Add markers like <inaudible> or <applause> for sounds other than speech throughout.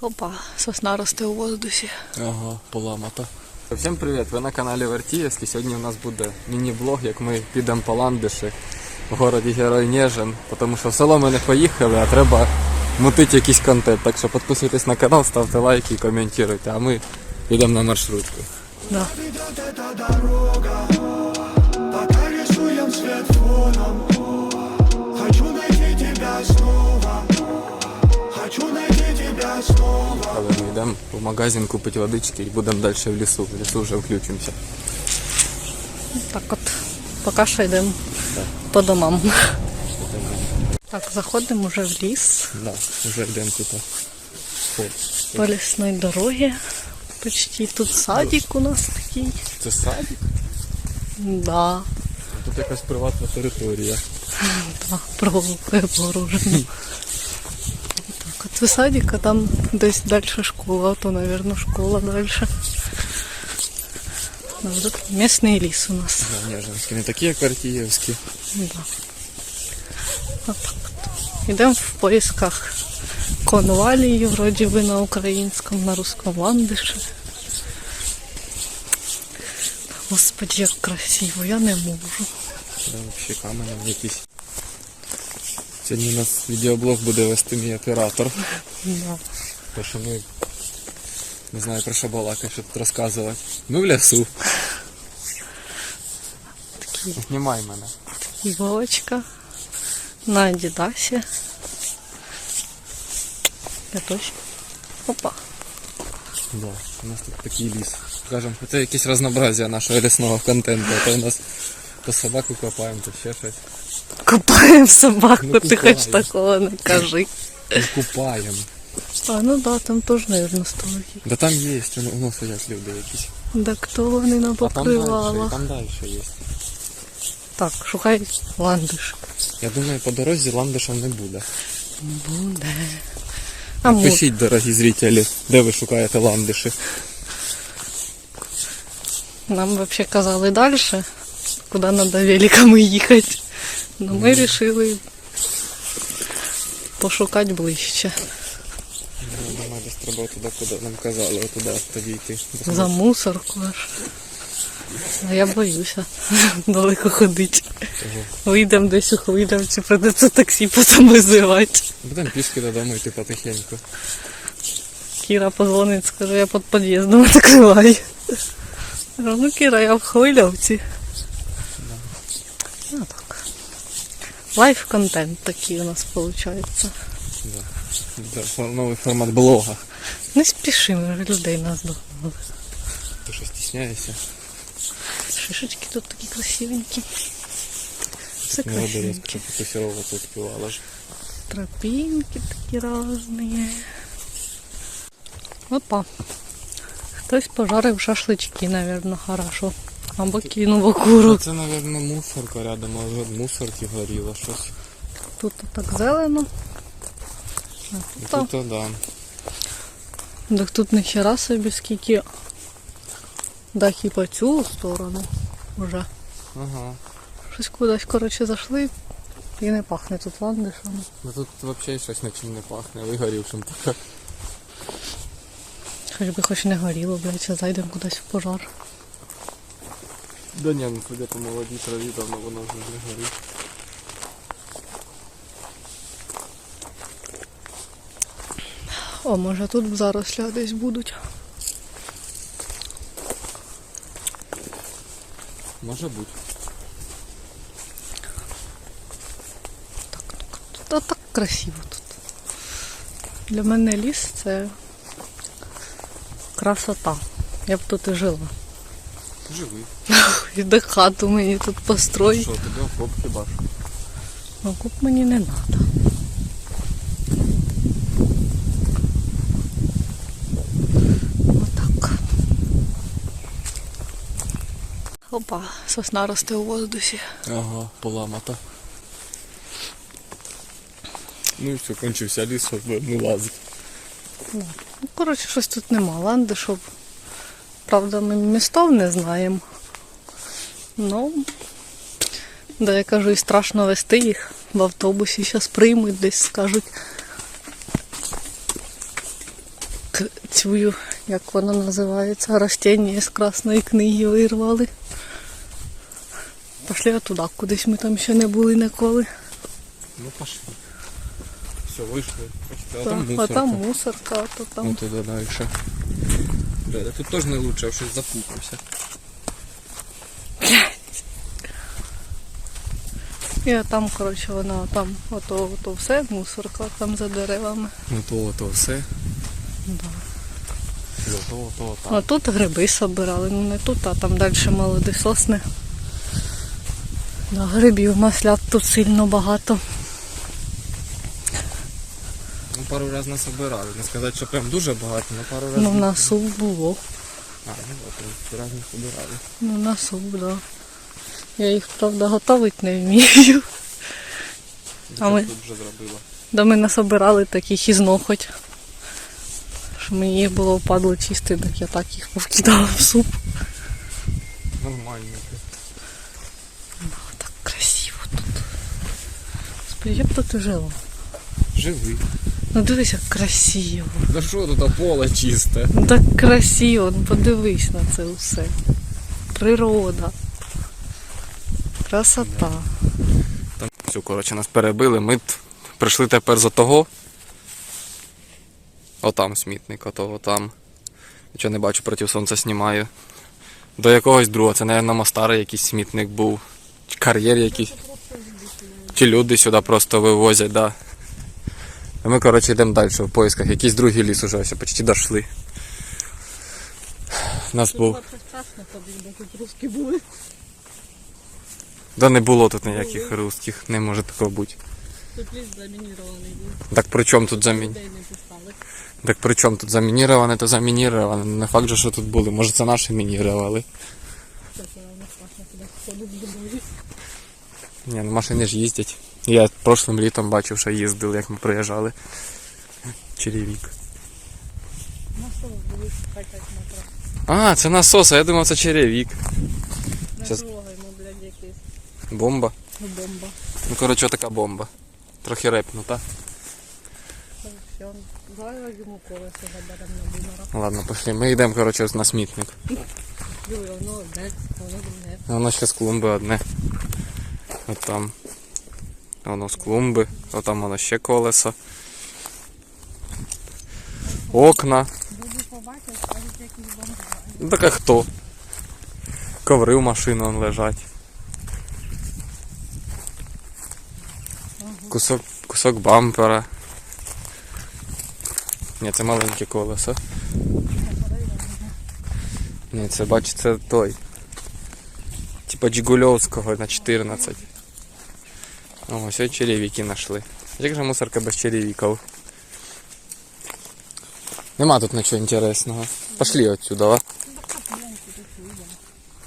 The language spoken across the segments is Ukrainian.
Опа, сосна росте у воздусі. Ага, поламата. Всім привіт! Ви на каналі Вертіївський. Сьогодні у нас буде міні-блог, як ми підемо по ландиші в городі Герой Нежин, тому що в село ми не поїхали, а треба мутити якийсь контент. Так що підписуйтесь на канал, ставте лайки і коментуйте, а ми підемо на маршрутку. Да. Йдемо в магазин купити водички і будемо далі в лісу. В лісу вже включимося. Так от, поки що йдемо по домам. Так, заходимо вже в ліс Да, вже йдемо тут. По лісної дорогі. Почти тут садик у нас такий. Це садик? Да, Тут якась приватна територія. <laughs> да проволокою огорожено. <laughs> От це садик, а там десь далі школа, а то, мабуть, школа далі. Ну, місний ліс у нас. Да, Нежинські, не такі, як Артіївські. Да. Вот так вот. Идем в поисках конвалії, вроді би на українському, на русском ландиші. Господи, як красиво, я не можу. Да, вообще камені якісь. Сьогодні у нас відеоблог буде вести мій оператор. Тому що ми не знаю про що балакати, що тут розказувати. Ми в лісу. Знімай мене. іголочка на Адідасі. Я точно. Опа. Да. У нас тут такий ліс. Скажем, це якесь разнообразие нашого лісного контенту. А то у нас то собаку копаємо, то ще щось. Купаємо собаку, Ну, ти хоч купаємо. такого не кажи. Ну, Купаємо. А, ну да, там теж, мабуть, столики. Да там є, воно, воно сидять люди якісь. Да хто вони нам А там покривала? далі, там далі є. Так, шукай ландиш. Я думаю, по дорозі ландишів не буде. Буде. А мо... Пишіть, дорогі зрителі, де ви шукаєте ландиші. нам вообще казали далі, куди треба великами їхати. Ну ми вирішили пошукати ближче. Я думаю, десь треба туди, куди нам казали, туди тоді йти. За мусорку аж. А я боюся <laughs> далеко ходити. Вийдемо десь у хвилявці, придеться таксі потім визивати. Будемо пішки додому йти потихеньку. Кіра позвонить, скаже, я під під'їздом відкриваю. Ну Кіра, я в хвилявці. Ну так. Лайф-контент такий у нас виходить. Да. Да, новий формат блога. Не спішимо, людей нас догнали. Ти що стісняєшся? Шишечки тут такі красивенькі. Все красивенькі. успівала ж. Тропинки такі різні. Опа. Хтось пожарив шашлички, наверное, хорошо. Або кинув окурок. Це, мабуть, мусорка рядом, а від мусорки горіло щось. Тут так зелено. А тут, тут, да. так тут ніхера собі скільки дах і по цю сторону вже. Ага. Щось кудись, коротше, зайшли і не пахне тут ландишем. Ну тут взагалі щось нічим не пахне, вигорівшим таке. Хоч би хоч не горіло, блядь, зайдемо кудись в пожар. Да ні, ну судя по молодій траві, давно воно вже не горить. О, може тут в зарослях десь будуть. Може бути. Так, так, Та так красиво тут. Для мене ліс це красота. Я б тут і жила. Живий. <laughs> І де хату мені тут построїть. Що, тобі окоп хіба ж? Ну, куп мені не треба. Отак. Опа, сосна росте у воздусі. Ага, поламата. Ну і все, кончився ліс, не лазить. Ну, коротше, щось тут нема. Ланди, щоб. Правда, ми містов не знаємо. Ну, да я кажу, і страшно вести їх в автобусі. Зараз приймуть, десь скажуть, цю, як вона називається, растення з красної книги вирвали. Пішли туди, кудись ми там ще не були ніколи. Ну пошли. Все, вийшли. А Та, там а там мусорка, а то там. Ну туди далі. Бля, тут теж не лучше, я щось запутався. І там, коротше, вона там, ото, ото все, мусорка там за деревами. Ну то, то все. Да. Ну, то, то, там. А тут гриби собирали, ну не тут, а там далі молоді сосни. Да, грибів маслят тут сильно багато. Ну, пару раз насобирали. Не сказати, що прям дуже багато, але пару разів. Ну, на суп було. А, ну от, раз не собирали. Ну, на суп, да. Я їх, правда, готувати не вмію. А ми- вже зробила. Да ми насобирали таких із ноготь. Що мені їх було впадло чисти, так я так їх повкидала в суп. Нормально. Так красиво тут. Господи, я тут і жила. Живий. Ну дивись, як красиво. Да що тут поле чисте? Ну так красиво, ну подивись на це все. Природа. Красота. Там все, коротше, нас перебили. Ми прийшли тепер за того. Отам смітник, ото там. Нічого не бачу, проти сонця знімаю. До якогось другого. Це, мабуть, старий якийсь смітник був. Чи кар'єр якийсь. Чи люди сюди просто вивозять, да. А ми, коротше, йдемо далі в поисках. Якийсь другий ліс уже ось почти дійшли. Нас був. Да не було тут ніяких русських, не може такого бути. Тут ліс замінірований був, Так при чому тут пускали. Так при чому тут замініроване, то замініроване. Не факт же, що тут були. Може це наші мінірували. Ні, ну машини ж їздять. Я прошлим літом бачив, що їздили, як ми приїжджали. Черевік. На що були катять на трасі? А, це насос, а я думав, це черевік. Якийсь. Бомба. Ну, бомба. Ну, коротше, така бомба. Трохи репнута. Це все. Давай йому колесо заберемо на бумера. Ладно, пішли. Ми йдемо, коротше, на смітник. Воно одне, воно друге. Воно ще з клумби одне. От там. Воно з клумби. Отам воно ще колесо. Окна. Так а хто? Коври в машину вон лежать. Кусок, кусок бампера. Ні, це маленьке колесо. Ні, це бач, це той. Типа Джигульовського на 14. О, ось черевики знайшли. Як же мусорка без черевиків? Нема тут нічого інтересного. Пошли отсюда, а?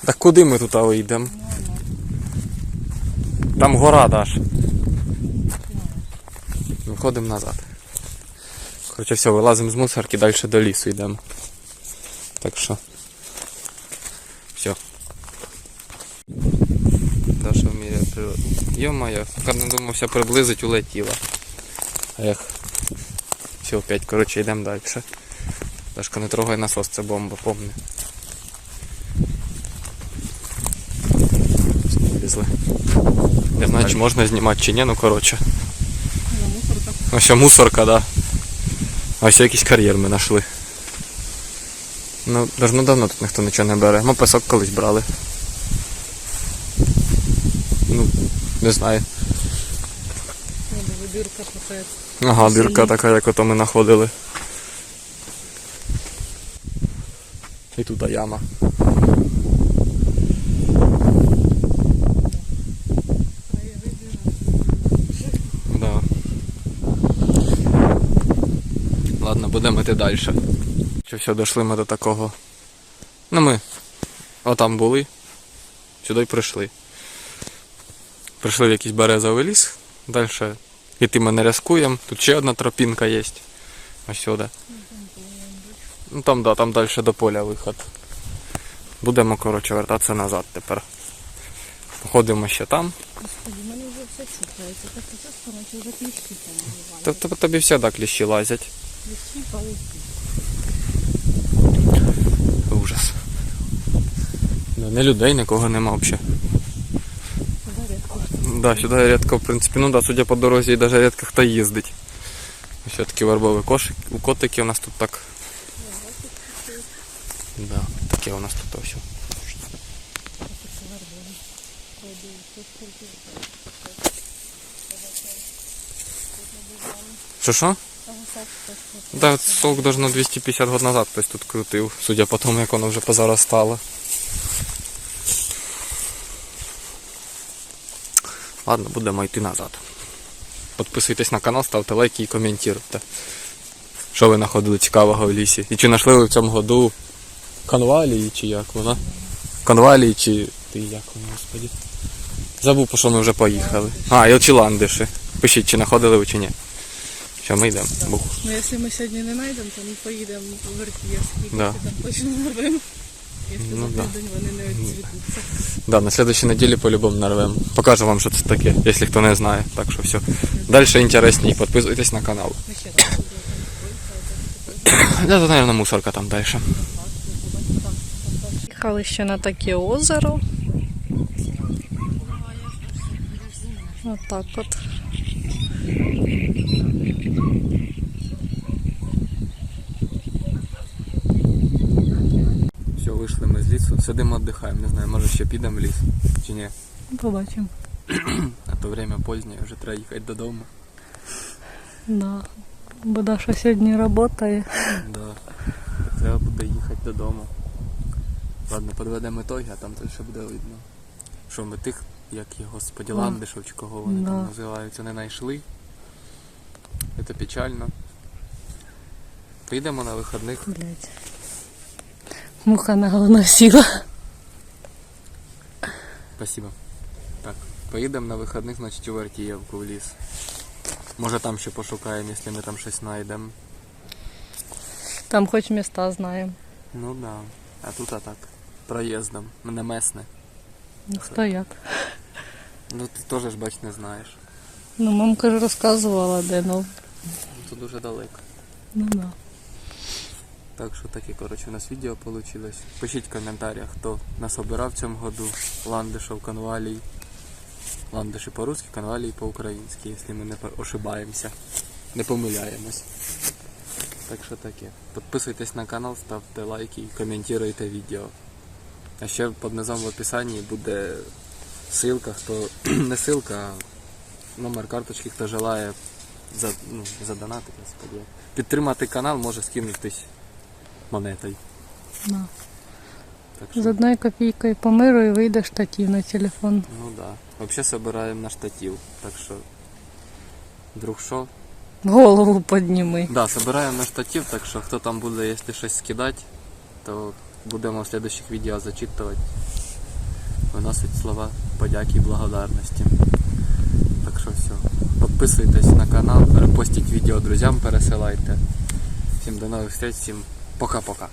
Так куди ми тут вийдемо? Там гора даш. Виходимо назад. Короче, все, вилазимо з мусорки, далі до лісу йдемо. Так що. Все. Даша вміє природу. Йо-моє, поки не думався приблизить, улетіла. Ех. Все, опять, коротше, йдемо далі. Дашка не трогай насос, це бомба, помни. Вилізли. Не знаю, чи можна знімати чи ні, ну коротше. Ось що мусорка, да. Ось якийсь кар'єр ми знайшли. Ну, давно давно тут ніхто нічого не бере. Ми песок колись брали. Ну, не знаю. Ну, така. Ага, дирка така, як ото ми знаходили. І тут яма. Да. Ладно, будемо йти далі. Що все, дійшли ми до такого. Ну ми отам були. Сюди й прийшли. Прийшли в якийсь березовий ліс, далі йти ми не рязкуємо. Тут ще одна тропінка є. Ось сюди. Ну там да, там далі до поля виход. Будемо коротше, вертатися назад тепер. Походимо ще там. Мене вже все чухається, так це коротше, вже кліщі там наливають. Тобі всі так кліщі лазять. Кліщі палички. Ужас. Ну, не людей, нікого нема взагалі. Да, сюди рідко, в принципі, ну да, судя по дорозі, і навіть рідко хто їздить. Ось такі вербові кошик, у котики у нас тут так. Да, таке у нас тут ось. Що що? Да, сок должно 250 год назад хтось тут крутив, судя по тому, як воно вже позаростало. Ладно, будемо йти назад. Підписуйтесь на канал, ставте лайки і коментуйте. Що ви знаходили цікавого в лісі? І чи знайшли ви в цьому году конвалії, чи як вона? Конвалії, чи ти як вона, господі? Забув, по що ми вже поїхали. А, і очі ландиші. Пишіть, чи знаходили ви, чи ні. Що ми йдемо. Ну, якщо ми сьогодні не знайдемо, то ми поїдемо в Вертіївський, Да. там точно нарвемо. Якщо Ну, за да. вони не відцвітуться. Да, на следующей неделе по-любому нарвем. Покажу вам, що це таке, якщо хто не знає. Так що все. Дальше інтересніше. Підписуйтесь на канал. <coughs> Да, тут, наверное, мусорка там дальше. Їхали ще на таке озеро. Отак от. Вийшли ми з лісу. Сидимо, віддихаємо. Не знаю, може ще підемо в ліс. Чи ні. Побачимо. <clears throat> А то время позднє, вже треба їхати додому. Да. Бо Даша сьогодні працює. Да. Треба буде їхати додому. Ладно, підведемо ітоги, а там далі буде видно. Що ми тих, як і господі А. Ландишев, чи кого вони там називаються, не знайшли. Це печально. Поїдемо на вихідних. Блять. Муха на голову сіла. Спасибо. Так, поїдемо на вихідних, значить, у Вертіївку в ліс. Може там ще пошукаємо, якщо ми там щось знайдемо. Там хоч міста знаємо. Ну да. А тут а так. Проїздом. Мене месне. Ну, хто як. Ну ти теж ж бач не знаєш. Ну, мамка ж розказувала, де, ну. Ну, Тут дуже далеко. Ну да. Так що таке, коротше, у нас відео вийшло. Пишіть в коментарях, хто нас обирав в цьому году. Ландишев, конвалій. Ландиші по-русски, конвалій по-українськи, якщо ми не ошибаємося. Не помиляємось. Так що таке. Підписуйтесь на канал, ставте лайки і коментуйте відео. А ще під низом в описанні буде ссылка, хто <clears throat> не ссылка, а номер карточки, хто желає за, ну, задонатити. Підтримати канал може скинутись монетою. да. Так З що, одною копійкою по миру і вийде штатів на телефон. ну да. Взагалі собираємо на штатив. Так що, вдруг що? Голову підніми. Да, собираємо на штатив, так що хто там буде, якщо щось скидати, то будемо в следующих відео зачитувати. Виносить слова подяки і благодарності. Так що все. Підписуйтесь на канал, репостіть відео друзям, пересилайте. Всім до нових встреч, всім пока-пока.